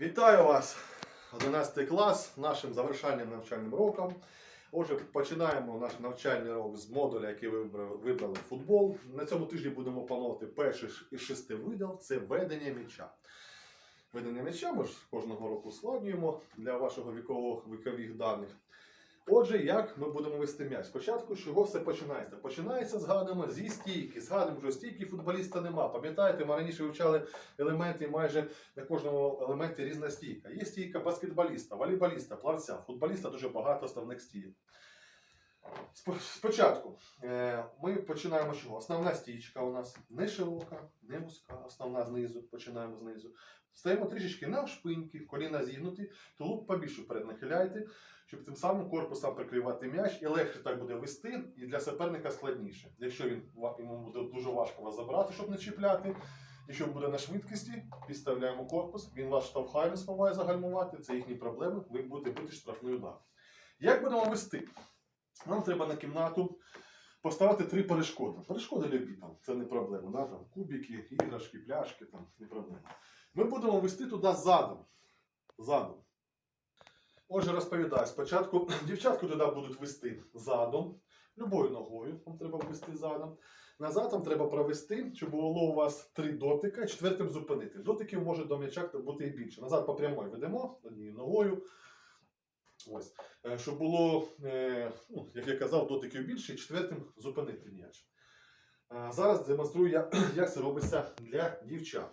Вітаю вас, 11 клас, нашим завершальним навчальним роком. Отже, починаємо наш навчальний рок з модуля, який ви вибрали, футбол. На цьому тижні будемо опановувати перший із шести видів це ведення м'яча. Ведення м'яча ми ж кожного року складнюємо для вашого вікових даних. Отже, як ми будемо вести м'яч? Спочатку з чого все починається? Починається, згадуємо, зі стійки. Згадуємо, що стійки футболіста нема. Пам'ятаєте, ми раніше вивчали елементи, майже на кожному елементі різна стійка. Є стійка баскетболіста, волейболіста, плавця, футболіста дуже багато основних стійок. Спо- Спочатку е, ми починаємо чого? Основна стійка у нас не широка, не вузька, основна знизу, починаємо знизу. Стаємо трішечки на шпиньки, коліна зігнуті, тулуб побільше вперед нахиляйте, щоб тим самим корпусом прикривати м'яч і легше так буде вести, і для суперника складніше. Якщо він йому буде дуже важко вас забрати, щоб не чіпляти. Якщо буде на швидкості, підставляємо корпус, він вас штовхає, не спомагає загальмувати, це їхні проблеми, ви будете бити штрафний удар. Як будемо вести? Нам треба на кімнату поставити три перешкоди. Перешкоди любі там, це не проблема. Да? Там, кубики, іграшки, пляшки, там, не проблема. Ми будемо вести туди задом. задом. Отже, розповідаю. Спочатку дівчатку туди будуть вести задом, любою ногою вам треба ввести задом. Назад вам треба провести, щоб було у вас три дотика, четвертим зупинити. Дотиків може до м'яча бути і більше. Назад по прямой ведемо однією ногою. Ось. Е, Щоб було, е, ну, як я казав, дотиків більше, і четвертим зупинити м'яч. Е, Зараз демонструю, я, як це робиться для дівчат.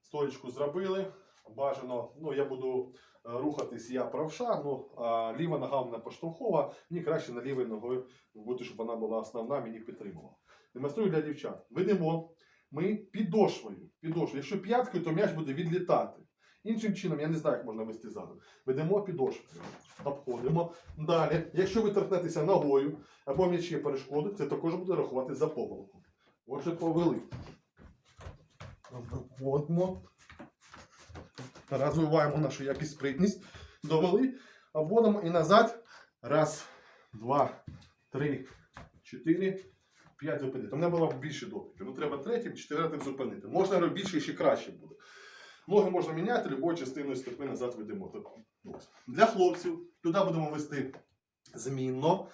Стоечку зробили. Бажано, ну я буду рухатись я правша, ну а ліва нога мене поштовхова, мені краще на лівою ногою бути, щоб вона була основна, мені підтримувала. Демонструю для дівчат. Ведемо ми підошвою. підошвою. Якщо п'яткою, то м'яч буде відлітати. Іншим чином, я не знаю, як можна вести задом. Ведемо підошвою. Обходимо. Далі, якщо ви торкнетеся ногою або є перешкоди, це також буде рахувати за помилку. Отже, повели. Вводимо. Розвиваємо нашу якість спритність. Довели. Обводимо і назад. Раз, два, три, чотири, п'ять зупинити. У мене було більше дотиків. Ну треба третім, четвертим зупинити. Можна більше ще краще буде. Ноги можна міняти, любою частиною стопи назад ведемо. Тобто. Для хлопців туди будемо вести змінно,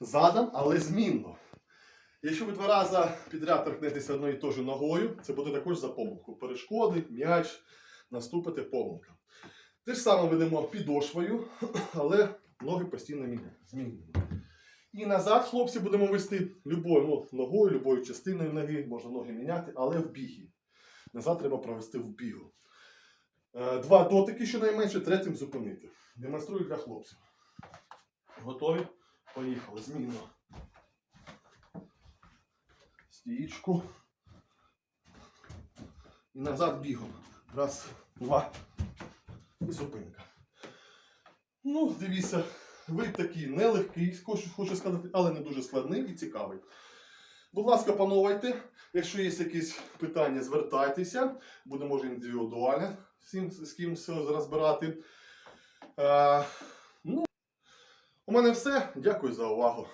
задом, але змінно. Якщо ви два рази підряд торкнетеся одною і тою ногою, це буде також за помилку. Перешкоди, м'яч, наступити помилка. Те ж саме ведемо підошвою, але ноги постійно. Змінюємо. І назад, хлопці, будемо вести любою ну, ногою, любою частиною ноги, можна ноги міняти, але в бігі. Назад треба провести в бігу. Е, Два дотики щонайменше, третім зупинити. Демонструю для хлопців. Готові? Поїхали. Змінно. Стічку. І назад бігом. Раз, два. І зупинка. Ну, дивіться, вид такий нелегкий, хочу, сказати, але не дуже складний і цікавий. Будь ласка, пановайте. Якщо є якісь питання, звертайтеся. Буде може індивідуально всім з ким все розбирати. Е, ну, у мене все. Дякую за увагу.